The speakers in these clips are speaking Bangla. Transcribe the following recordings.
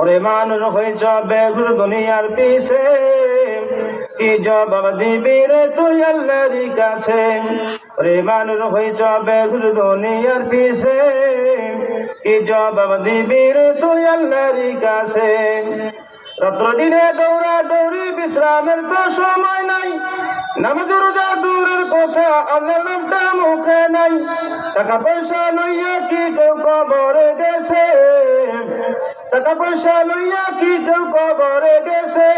ওরে মানুষ হয়ে যাবে দুনিয়ার পিছে। কি জবাব দিবি রে তুই আল্লাহর কাছে? ওরে মানুষ হয়ে যাবে দুনিয়ার পিছে। কি জবাব দিবি রে তুই আল্লাহর কাছে? রাত্র দিনে দৌড়া দৌড়ি বিশ্রামের তো সময় নাই। নামাজ রোজা দূরের কথা আল্লাহর নামটা মুখে নাই। টাকা পয়সা লইয়া কি কেউ কবরে গেছে টাকা পয়সা লইয়া কি কেউ কবরে গেছে?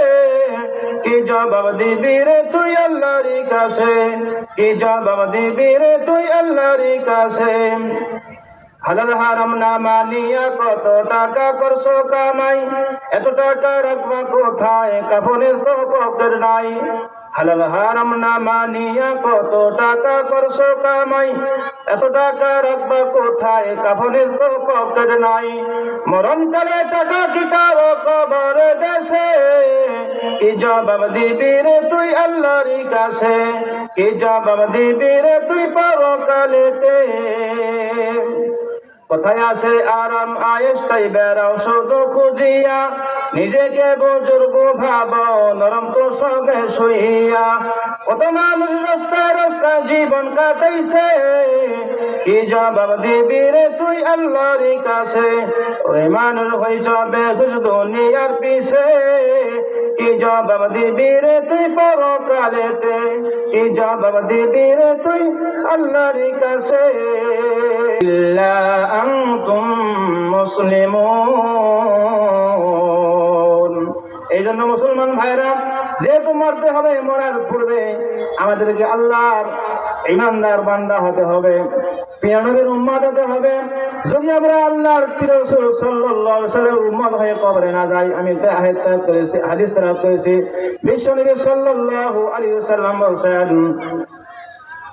কি জবাব দিবি রে তুই আল্লাহর কাছে? কি জবাব দিবি রে তুই আল্লাহর কাছে? হালাল হারাম না মানিয়া কত টাকা করছ কামাই? এত টাকা রাখবা কোথায়? কাপনের তো নাই। হালাল হারাম না মানিয়া কত টাকা করছ কামাই? এত টাকা রাখবা কোথায়? কাপনের তো পকেট নাই। মরণকালে টাকা কি কারও কবর দেশে কি জবাব দিবি রে তুই আল্লাহর কাছে? কি জবাব দিবি রে তুই পরকালেতে? কোথায় আছে আরাম আয়েস তাই বেড়াও শুধু খুঁজিয়া। নিজেকে বুজুর্গ ভাব, নরম তো সবে শুইয়া কত মানুষ রাস্তায় রাস্তায় জীবন কাটাইছে, কি জবাব দিবি রে তুই আল্লাহর কাছে? ওই মানুষ হইছ বেঘুষ দুনিয়ার পিছে, কি জবাব দিবি রে তুই পরকালেতে? কি জবাব দিবি রে তুই আল্লাহর কাছে? ইল্লা আনতুম মুসলিমুন। জন্য মুসলমান ভাইরা যেহেতু মরতে হবে, মরার পূর্বে আমাদেরকে আল্লাহর ইমানদার বান্দা হতে হবে, পিয়ানবীর উম্মাদ হতে হবে। যদি আমরা আল্লাহর প্রিয় রাসূল সাল্লাল্লাহু আলাইহি উম্মত হয়ে কবরে না যাই, আমি করেছি, হাদিস তেলাওয়াত করেছি, বিশ্বনবী বলেন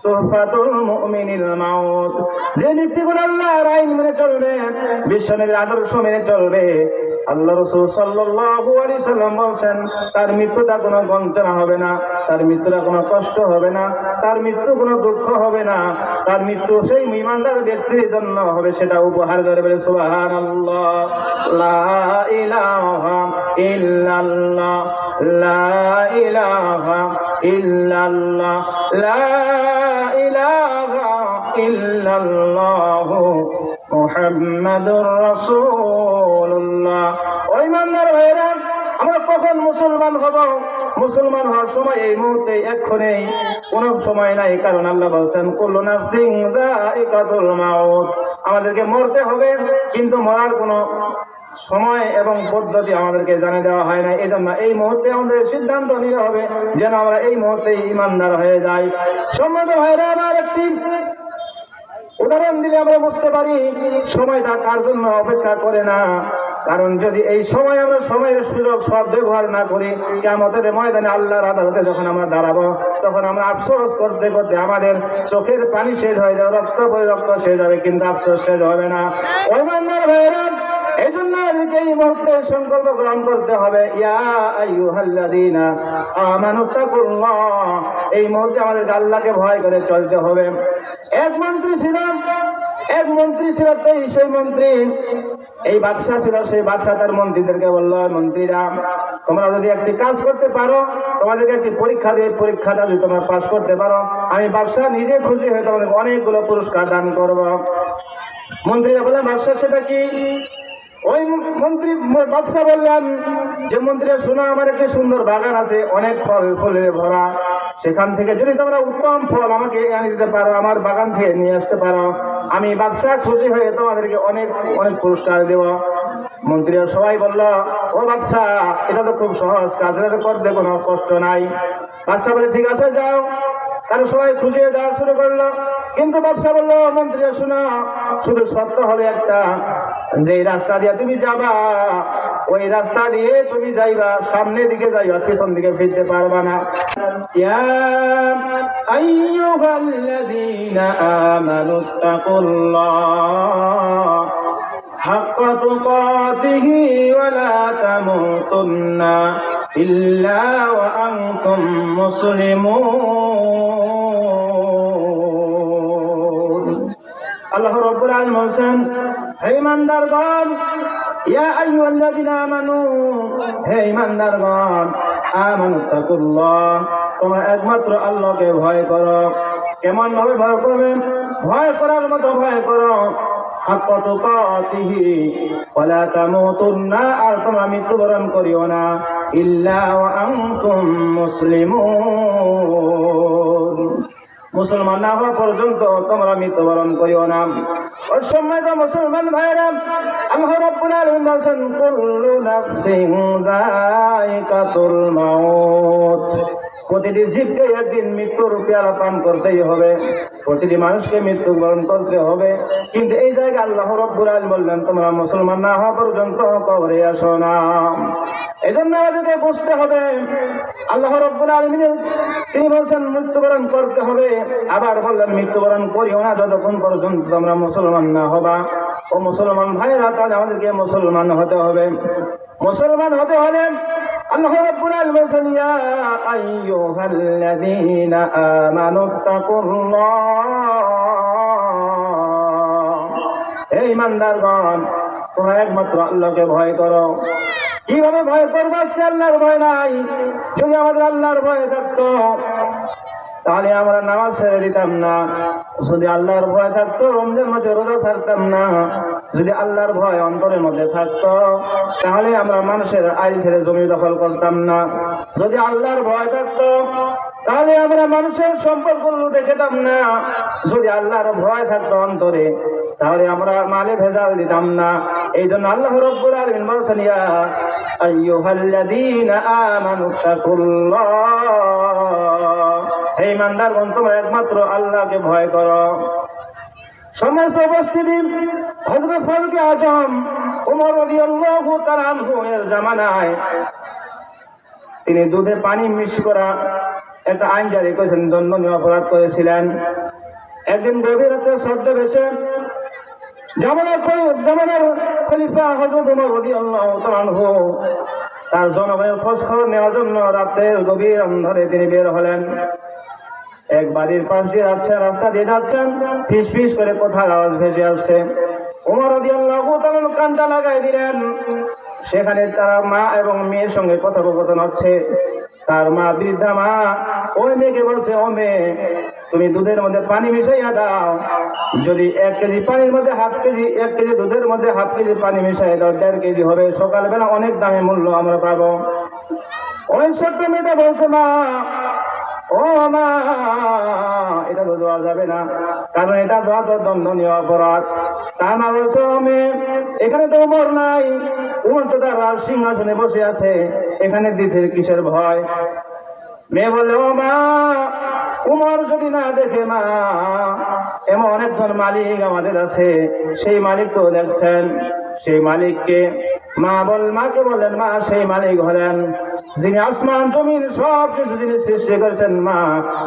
তোহফাতুল মুমিনিল মাউত যে ব্যক্তিগুলো আল্লাহর আইন মেনে চলবে, বিশ্বনবীর আদর্শ মেনে চলবে তার মৃত্যুটা কোনো বঞ্চনা হবে না, তার মৃত্যুটা কোনো কষ্ট হবে না, তার মৃত্যু কোনো দুঃখ হবে না, তার মৃত্যু সেই ইমানদার ব্যক্তির জন্য হবে সেটা উপহার দেবে বলে ইল্লাল্লাহ মুহাম্মাদুর রাসূলুল্লাহ। ওই ইমানদার ভাইরা, আমরা কখন মুসলমান হব? মুসলমান হওয়ার সময় এই মুহূর্তে এক্ষণে কোন সময় নাই, কারণ আল্লাহ বলছেন, কুল্লু নাফসিন যায়িকাতুল মাউত। আমাদেরকে মরতে হবে, কিন্তু মরার কোনো সময় এবং পদ্ধতি আমাদেরকে জানিয়ে দেওয়া হয় না এই জন্য এই মুহূর্তে আমাদের সিদ্ধান্ত নিতে হবে, যেন আমরা এই মুহূর্তে ইমানদার হয়ে যাই। সম্মত ভাইরা, আমার একটি উদাহরণ দিলে আমরা বুঝতে পারি, সময়টা কার জন্য অপেক্ষা করে না। কারণ যদি এই সময় আমরা সময়ের সুযোগ সব ব্যবহার না করি কেমতের ময়দানে আল্লাহর আদালতে যখন আমরা দাঁড়াবো, তখন আমরা আফসোস করতে করতে আমাদের চোখের পানি শেষ হয়ে যাবে, রক্ত পরে রক্ত শেষ হবে, কিন্তু আফসোস শেষ হবে না। ওই মান্দার ভাইরা এই জন্য আমাদেরকে এই মুহূর্তে সংকল্প গ্রহণ করতে হবে, ইয়া আইয়ুহাল্লাযীনা আমানু তাকুল্লাহ। এই মুহূর্তে আমাদেরকে আল্লাহকে ভয় করে চলতে হবে। এক মন্ত্রী ছিলাম এক মন্ত্রী ছিল তো সেই মন্ত্রী। এই বাদশাহ ছিল, সেই বাদশাহ তার মন্ত্রীদেরকে বলল, মন্ত্রীরা, তোমরা যদি একটি কাজ করতে পারো, তোমাদেরকে একটি পরীক্ষা দিয়ে পরীক্ষাটা যদি তোমরা পাস করতে পারো, আমি বাদশাহ নিজে খুশি হয়ে তোমাদের অনেকগুলো পুরস্কার দান করব। মন্ত্রীরা বললেন, বাদশাহ, সেটা কি? ওই মন্ত্রী বাদশাহ বললেন, যে মন্ত্রী শোনা আমার একটি সুন্দর বাগান আছে, অনেক ফল ফুলে ভরা। সেখান থেকে যদি তোমরা উত্তম ফল আমাকে এনে দিতে পারো, আমার বাগান থেকে নিয়ে আসতে পারো। আমি বাদশাহ খুশি হয়ে তোমাদেরকে অনেক অনেক পুরস্কার দেব। মন্ত্রীরা সবাই বলল, ও বাদশাহ, এটা তো খুব সহজ কাজ, এটা তো করতে কোনো কষ্ট নাই। বাদশাহ বলে, ঠিক আছে, যাও। তারা সবাই খুশি হয়ে যাওয়া শুরু করল। কিন্তু বাদশাহ বলল মন্ত্রী শোনো, শুধু সত্য হলে একটা। যে রাস্তা দিয়ে তুমি যাবা ওই রাস্তা দিয়ে তুমি যাইবা সামনের দিকে যাইবা পিছন দিকে ফিরতে পারবা না ইয়া আইয়ুহাল্লাযীনা আমানুত্তাকুল্লাহ حق تقاته ولا تموتن إلا وأنتم مسلمون আল্লাহ রব্বুল আলামিন বলেন হে ইয়া হে তোমরা একমাত্র আল্লাহকে ভয় করো। কেমন ভাবে ভয় করবে? ভয় করার মতো ভয় করো। আর তোমরা মৃত্যুবরণ করিও না। ইল্লা মুসলিমুন। মুসলমান না হওয়া পর্যন্ত তোমরা মৃত্যুবরণ করিও না। ওর সময় তো মুসলমান ভাইরা আল্লাহ রাব্বুল আলামিন বলছেন, কুল্লু নাফসিন যায়িকাতুল মাউত। প্রতিটি জীবকে একদিন মৃত্যুর পেয়ালা পান করতেই হবে। প্রতিটি মানুষকে মৃত্যুবরণ করতে হবে। কিন্তু এই জায়গায় আল্লাহ রব্বুল আলম বললেন, তোমরা মুসলমান না হওয়া পর্যন্ত কবরে আসো না। এই জন্য আমাদেরকে বুঝতে হবে, আল্লাহ রব্বুল আলমিনের তিনি বলছেন, মৃত্যুবরণ করতে হবে। আবার বললেন, মৃত্যুবরণ করিও না যতক্ষণ পর্যন্ত তোমরা মুসলমান না হবা। ও মুসলমান ভাইরা তাহলে আমাদেরকে মুসলমান হতে হবে। মুসলমান হতে হলে আল্লাহ রাব্বুল আলামিন ইয়া আইয়ুহাল্লাযীনা আমানু তাকুল্লাহ হে ঈমানদারগণ তোমরা একমাত্র আল্লাহকে ভয় করো। কীভাবে ভয় করব আজকে আল্লাহর ভয় নাই? যদি আমাদের আল্লাহর ভয় থাকতো তাহলে আমরা নামাজ ছেড়ে দিতাম না। যদি আল্লাহর ভয় থাকতো, রমজান মাসে রোজা ছাড়তাম না। যদি আল্লাহর ভয় অন্তরের মধ্যে থাকতো, তাহলে আমরা মানুষের আইল ফেলে জমি দখল করতাম না। যদি আল্লাহর ভয় থাকতো, তাহলে আমরা মানুষের সম্পর্ক লুটে খেতাম না। যদি আল্লাহর ভয় থাকতো অন্তরে, তাহলে আমরা মালে ভেজাল দিতাম না। এই জন্য আল্লাহ রব্বুল আলামিন বলছেন, ইয়া আইয়ুহাল্লাযীনা আমানু তাকুল্লাহ হে ইমানদারগণ তোমরা একমাত্র আল্লাহকে ভয় করো। সমস্ত উপস্থিতি হযরত ফারুক আজম ওমর রাদিয়াল্লাহু তাআলা এর জামানায়। তিনি দুধে পানি মিশ করা একটা আইন জারি করেছেন দণ্ডনীয় অপরাধ করেছিলেন। একদিন গভীর রাতে শব্দ বেছে জামানার জামানার খলিফা হযরত ওমর রাদিয়াল্লাহু তাআলা তার জনগণের খোঁজ খবর নেওয়ার জন্য রাতের গভীর অন্ধরে তিনি বের হলেন। এক বাড়ির পাশ দিয়ে যাচ্ছেন, রাস্তা দিয়ে যাচ্ছেন, ফিস ফিস করে কোথার আওয়াজ ভেসে আসছে? উমর কানটা লাগাই দিলেন। সেখানে তারা মা এবং মেয়ের সঙ্গে কথোপকথন হচ্ছে। তার মা, বৃদ্ধা মা, ওই মেয়েকে বলছে, ও মেয়ে, তুমি দুধের মধ্যে পানি মিশাইয়া দাও। যদি এক কেজি পানির মধ্যে হাফ কেজি, এক কেজি দুধের মধ্যে হাফ কেজি পানি মিশাই দাও, দেড় কেজি হবে। সকালবেলা অনেক দামে মূল্য আমরা পাবো। ওই ছোট্ট মেয়েটা বলছে, মা ও মা, এটা তো দেওয়া যাবে না। কারণ এটা দেওয়া তো দণ্ডনীয় অপরাধ। তা না বলছো মেয়ে এখানে তো উমর নাই। উমর তো তার রাজ সিংহাসনে বসে আছে। এখানে দিছে কিসের ভয়? মেয়ে বললে, ও মা, উমর যদি না দেখে মা, এমন একজন মালিক আমাদের আছে। সেই মালিক তো দেখছেন। সেই মালিককে মা বল, মাকে বলেন, মা, সেই মালিক হলেন যিনি আসমান, জমিন সব কিছু যিনি সৃষ্টি করেছেন, মা,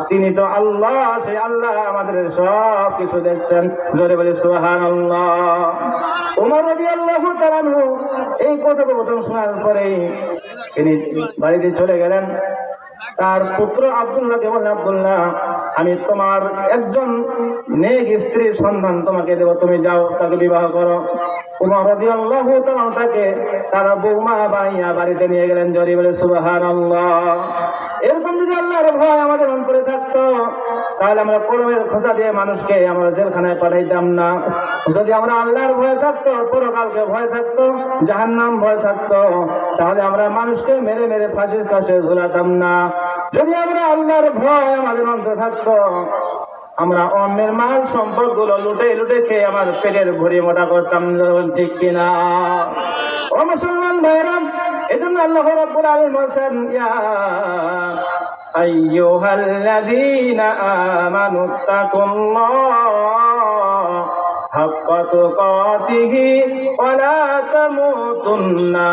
তিনি তো আল্লাহ, সেই আল্লাহ আমাদের সব কিছু দেখছেন। জোরে বলে সোহান আল্লাহ উমর রবি আল্লাহ এই কথোপকথন শোনার পরেই তিনি বাড়িতে চলে গেলেন। তার পুত্র আব্দুল্লাহ, আমি তোমার একজন নেক স্ত্রীর সন্ধান তোমাকে দেব। তুমি যাও, তাকে বিবাহ করো। উমর তাকে তার বৌমা বাড়িতে নিয়ে গেলেন জরি বলে সুবহানাল্লাহ। এরকম যদি আল্লাহর ভয় আমাদের অন্তরে থাকতো তাহলে আমরা কলমের খোঁজা দিয়ে মানুষকে আমরা জেলখানায় পাঠাইতাম না। যদি আমরা আল্লাহর ভয় থাকতো, পরকালকে ভয় থাকতো, জাহান্নাম ভয় থাকতো, তাহলে আমরা মানুষকে মেরে মেরে ফাঁসির কাছে ঝুলাতাম না। যদি আমরা আল্লাহর ভয় আমাদের অন্তরে থাকতো, আমরা অন্যের মাল সম্পদগুলো লুটে লুটে খেয়ে আমার পেটের ভরি মোটা করতাম ঠিক কিনা। ও মুসলমান ভাইরাম এজন্য আল্লাহ রাব্বুল আলামিন ইয়া আইয়ুহাল্লাযীনা আমানু তাকুল্লাহ হাক্কা তুকাতিহি ওয়া লা তামুতুন্না।